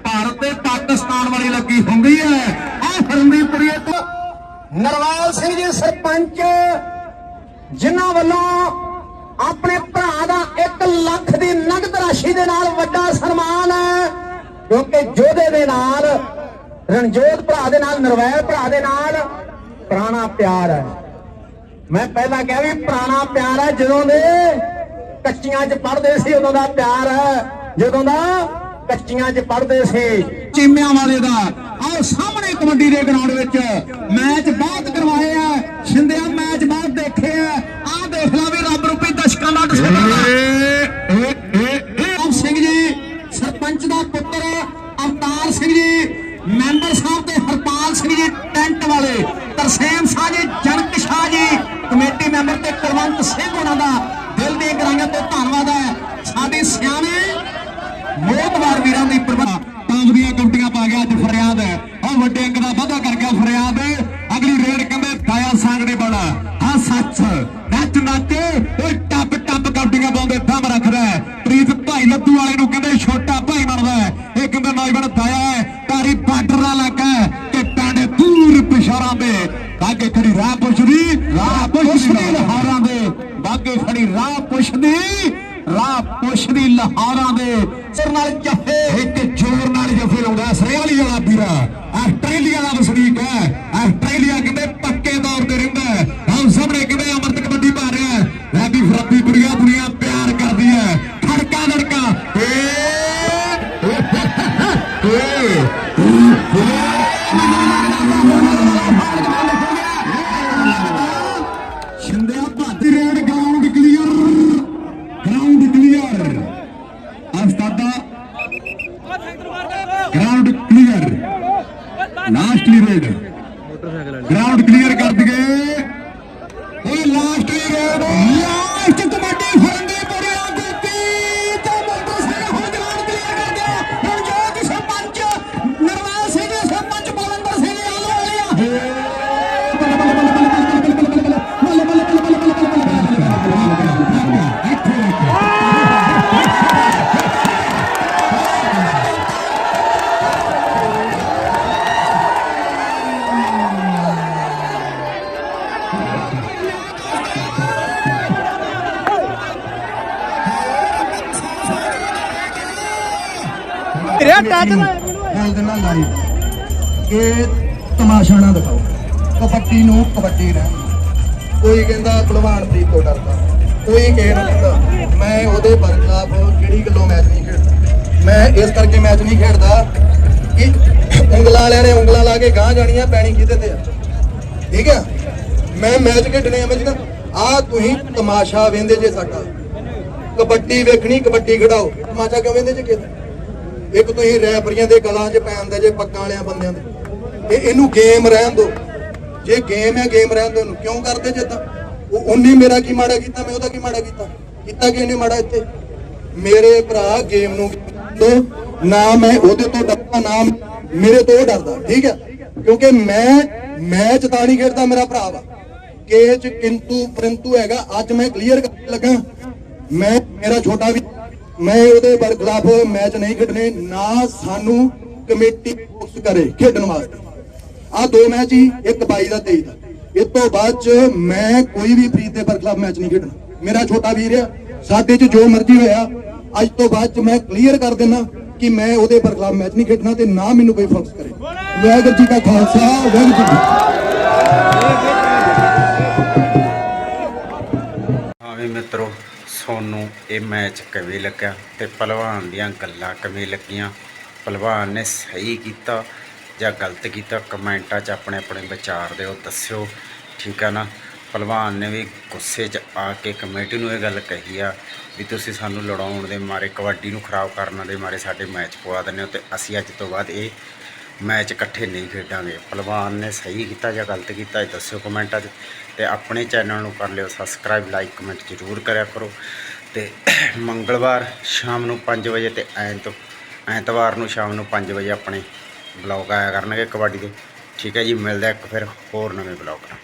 ਭਾਰਤ ਤੇ ਪਾਕਿਸਤਾਨ ਵਾਲੀ ਲੱਗੀ ਹੁੰਦੀ ਹੈ। ਆ ਹਰਮਦੀਪੁਰੀ ਤੋਂ ਨਰਵਾਲ ਸਿੰਘ ਜੀ ਸਰਪੰਚ, ਜਿਨ੍ਹਾਂ ਵੱਲੋਂ ਆਪਣੇ ਭਰਾ ਦਾ 1 ਲੱਖ ਦੀ ਨਗਦ ਰਾਸ਼ੀ ਦੇ ਨਾਲ ਵੱਡਾ ਸਨਮਾਨ ਹੈ, ਕਿਉਂਕਿ ਜੋਧੇ ਦੇ ਨਾਲ ਰਣਜੋਤ ਭਰਾ ਦੇ ਨਾਲ, ਨਰਵੈਲ ਭਰਾ ਦੇ ਨਾਲ ਪੁਰਾਣਾ ਪਿਆਰ ਹੈ। ਮੈਂ ਪਹਿਲਾਂ ਕਿਹਾ ਵੀ ਪੁਰਾਣਾ ਪਿਆਰ ਹੈ ਜਦੋਂ ਦੇ ਕੱਚੀਆਂ 'ਚ ਪੜ੍ਹਦੇ ਸੀ ਉਦੋਂ ਦਾ ਪਿਆਰ। ਹੈ ਜਦੋਂ ਦਾ ਕੱਚੀਆਂ 'ਚ ਪੜ੍ਹਦੇ ਸੀ। ਚੀਮਿਆਂ ਵਾਲੇ ਦਾ। ਆਓ ਸਾਹਮਣੇ ਕਬੱਡੀ ਦੇ ਗਰਾਊਂਡ ਵਿੱਚ ਮੈਚ ਬਹੁਤ ਕਰਵਾਏ ਆ। ਸ਼ਿੰਦਿਆ ਮੈਚ ਬਹੁਤ ਦੇਖੇ ਆ। ਆਹ ਦੇਖ ਲਾ ਵੀ ਰੱਬ ਰੂਪੀ ਦਸ਼ਕਾਂ ਦਾ ਦਸ਼ਕਾਂ ਸਿੰਘ ਜੀ, ਸਰਪੰਚ ਦਾ ਪੁੱਤਰ ਅਵਤਾਰ ਸਿੰਘ ਜੀ, ਮੈਂਬਰ ਸਾਹਿਬ ਤੇ ਹਰਪਾਲ ਸਿੰਘ ਜੀ, ਟੈਂਟ ਵਾਲੇ ਤਰਸੇਮ ਸਾਹ ਜੀ, ਜਨਕ ਸ਼ਾਹ ਜੀ, ਕਮੇਟੀ ਮੈਂਬਰ ਤੇ ਕੁਲਵੰਤ ਸਿੰਘ ਉਹਨਾਂ ਦਾ ਦਿਲ ਦੀਆਂ ਧੰਨਵਾਦ ਹੈ। back. I've tried ਤਮਾਸ਼ਾ ਨਾ ਦਿਖਾਓ। ਕਬੱਡੀ ਨੂੰ ਕਬੱਡੀ ਰਹਿਣ। ਕੋਈ ਕਹਿੰਦਾ ਭਲਵਾਨ ਤੋਂ ਡਰਦਾ। ਕੋਈ ਕਹਿ ਮੈਂ ਉਹਦੇ ਬਰਖਲਾਫ ਕਿਹੜੀ ਗੱਲੋਂ ਮੈਚ ਨਹੀਂ ਖੇਡਦਾ। ਮੈਂ ਇਸ ਕਰਕੇ ਮੈਚ ਨਹੀਂ ਖੇਡਦਾ ਕਿ ਉਂਗਲਾਂ ਵਾਲਿਆਂ ਨੇ ਉਂਗਲਾਂ ਲਾ ਕੇ ਗਾਂ ਜਾਣੀਆਂ ਪੈਣੀ ਕਿਤੇ ਤੇ ਠੀਕ ਆ? ਮੈਂ ਮੈਚ ਖੇਡਣੇ ਆ ਮੈਂ ਜਿਹੜਾ ਆ ਤੁਸੀਂ ਤਮਾਸ਼ਾ ਵੇਂਦੇ ਜੇ ਸਾਡਾ। ਕਬੱਡੀ ਵੇਖਣੀ ਕਬੱਡੀ ਖੜਾਓ ਤਮਾਸ਼ਾ ਕਿਉਂ ਵੇਂਦੇ ਜੇ ਕਿਤੇ ਇੱਕ ਤੁਸੀਂ ਰੈਫਰੀਆਂ ਦੇ ਗਲਾਂ 'ਚ ਪੈਂਦੇ ਜੇ ਪੱਕਾਂ ਵਾਲਿਆਂ ਬੰਦਿਆਂ ਦੇ। ਇਹ ਇਹਨੂੰ ਗੇਮ ਰਹਿਣ ਦਿਓ ਜੇ ਗੇਮ ਹੈ, ਗੇਮ ਰਹਿਣ ਦਿਓ ਇਹਨੂੰ। ਕਿਉਂ ਕਰਦੇ ਜੇ ਉਹ ਉਹਨੇ ਮੇਰਾ ਕੀ ਮਾੜਾ ਕੀਤਾ, ਮੈਂ ਉਹਦਾ ਕੀ ਮਾੜਾ ਕੀਤਾ? ਕੀਤਾ ਕਿ ਇਹਨੇ ਮਾੜਾ ਇੱਥੇ? ਮੇਰੇ ਭਰਾ ਗੇਮ ਨੂੰ ਤੋਂ ਨਾ ਮੈਂ ਉਹਦੇ ਤੋਂ ਡਰਦਾ, ਨਾ ਮੇਰੇ ਤੋਂ ਡਰਦਾ। ਠੀਕ ਹੈ? ਕਿਉਂਕਿ ਮੈਂ ਮੈਚ ਤਾਂ ਖੇਡਦਾ, ਮੇਰਾ ਭਰਾ ਵਾ। ਕੇ ਚ ਕਿੰਤੂ ਪਰੰਤੂ ਹੈਗਾ। ਅੱਜ ਮੈਂ ਕਲੀਅਰ ਕਰਨ ਲੱਗਾ। ਮੈਂ, ਮੇਰਾ ਛੋਟਾ ਵੀ ਮੈਂ ਉਹਦੇ ਬਰਖਲਾਫ ਮੈਚ ਨਹੀਂ ਖੇਡਣੇ, ਨਾ ਸਾਨੂੰ ਕਮੇਟੀ ਫੋਰਸ ਕਰੇ ਖੇਡਣ ਵਾਸਤੇ। ਆ ਦੋ ਮੈਚ ਹੀ, ਇੱਕ 22 ਦਾ 23 ਦਾ। ਇਸ ਤੋਂ ਬਾਅਦ ਚ ਮੈਂ ਕੋਈ ਵੀ ਫਰੀਦ ਦੇ ਬਰਖਲਾਫ ਮੈਚ ਨਹੀਂ ਖੇਡਣਾ। ਮੇਰਾ ਛੋਟਾ ਵੀਰ ਆ, ਸਾਡੇ ਚ ਜੋ ਮਰਜ਼ੀ ਹੋਇਆ, ਅੱਜ ਤੋਂ ਬਾਅਦ ਚ ਮੈਂ ਕਲੀਅਰ ਕਰ ਦੇਣਾ ਕਿ ਮੈਂ ਉਹਦੇ ਬਰਖਲਾਫ ਮੈਚ ਨਹੀਂ ਖੇਡਣਾ ਤੇ ਨਾ ਮੈਨੂੰ ਕੋਈ ਫੋਰਸ ਕਰੇ। ਵਾਹਿਗੁਰੂ ਜੀ ਕਾ ਖਾਲਸਾ, ਵਾਹਿਗੁਰੂ ਜੀ ਕੀ ਮਿੱਤਰੋ ਤੁਹਾਨੂੰ ਇਹ ਮੈਚ ਕਿਵੇਂ ਲੱਗਿਆ ਤੇ ਪਹਿਲਵਾਨ ਦੀਆਂ ਗੱਲਾਂ ਕਿਵੇਂ ਲੱਗੀਆਂ? ਪਹਿਲਵਾਨ ਨੇ ਸਹੀ ਕੀਤਾ ਜਾਂ ਗਲਤ ਕੀਤਾ? ਕਮੈਂਟਾਂ 'ਚ ਆਪਣੇ ਆਪਣੇ ਵਿਚਾਰ ਦਿਓ, ਦੱਸਿਓ। ਠੀਕ ਆ ਨਾ? ਪਹਿਲਵਾਨ ਨੇ ਵੀ ਗੁੱਸੇ 'ਚ ਆ ਕੇ ਕਮੇਟੀ ਨੂੰ ਇਹ ਗੱਲ ਕਹੀ ਆ ਵੀ ਤੁਸੀਂ ਸਾਨੂੰ ਲੜਾਉਣ ਦੇ ਮਾਰੇ, ਕਬੱਡੀ ਨੂੰ ਖਰਾਬ ਕਰਨ ਦੇ ਮਾਰੇ ਸਾਡੇ ਮੈਚ ਪਵਾ ਦਿੰਦੇ ਹੋ ਤੇ ਅਸੀਂ ਅੱਜ ਤੋਂ ਬਾਅਦ ਇਹ ਮੈਚ ਇਕੱਠੇ ਨਹੀਂ ਖੇਡਾਂਗੇ। ਪਹਿਲਵਾਨ ਨੇ ਸਹੀ ਕੀਤਾ ਜਾਂ ਗਲਤ ਕੀਤਾ ਇਹ ਦੱਸਿਓ ਕਮੈਂਟਾਂ 'ਚ। ਤੇ ਆਪਣੇ ਚੈਨਲ ਨੂੰ ਕਰ ਲਿਓ ਸਬਸਕ੍ਰਾਈਬ, ਲਾਈਕ, ਕਮੈਂਟ ਜ਼ਰੂਰ ਕਰਿਆ ਕਰੋ। ਤੇ ਮੰਗਲਵਾਰ ਸ਼ਾਮ ਨੂੰ 5 ਵਜੇ ਤੇ ਐਤ, ਐਤਵਾਰ ਨੂੰ ਸ਼ਾਮ ਨੂੰ 5 ਵਜੇ ਆਪਣੇ ਬਲੌਗ ਆਇਆ ਕਰਨਗੇ ਕਬੱਡੀ ਦੇ। ਠੀਕ ਹੈ ਜੀ, ਮਿਲਦਾ ਇੱਕ ਫਿਰ ਹੋਰ ਨਵੇਂ ਬਲੌਗ ਨਾਲ।